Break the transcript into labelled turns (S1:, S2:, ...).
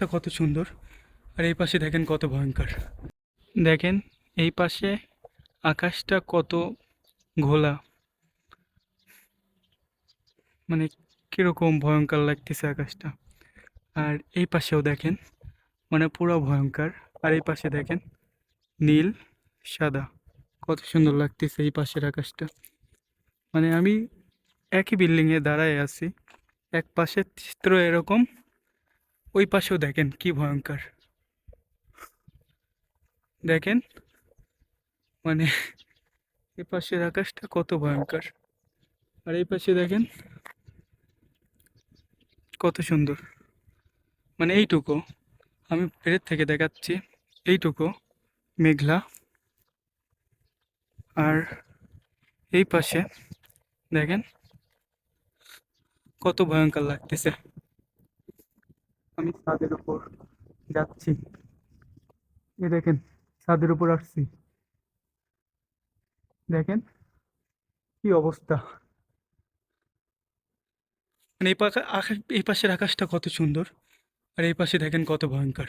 S1: আকাশটা কত সুন্দর, আর এই পাশে দেখেন কত ভয়ঙ্কর। দেখেন, এই পাশে আকাশটা কত ঘোলা। মানে কীরকম ভয়ঙ্কর লাগতেছে আকাশটা। আর এই পাশেও দেখেন মানে পুরো ভয়ঙ্কর। আর এই পাশে দেখেন, নীল, সাদা। কত সুন্দর লাগতেছে এই পাশের আকাশটা। মানে আমি একই বিল্ডিংয়ে দাঁড়ায় আছি, এক পাশের চিত্র এরকম ওই পাশেও দেখেন কি ভয়ঙ্কর। দেখেন? মানে এই পাশের আকাশটা কত ভয়ঙ্কর। আর এই পাশে দেখেন? কত সুন্দর। মানে এইটুকু, আমি পেরের থেকে দেখাচ্ছি, এইটুকু মেঘলা। আর এই পাশে দেখেন? কত ভয়ঙ্কর লাগতেছে। আমি ছাদের উপর যাচ্ছি। এ দেখেন, ছাদের উপর আসছি। দেখেন, কি অবস্থা। মানে এই পাশে আকাশ এই পাশের আকাশটা কত সুন্দর। আর এই পাশে দেখেন কত ভয়ঙ্কর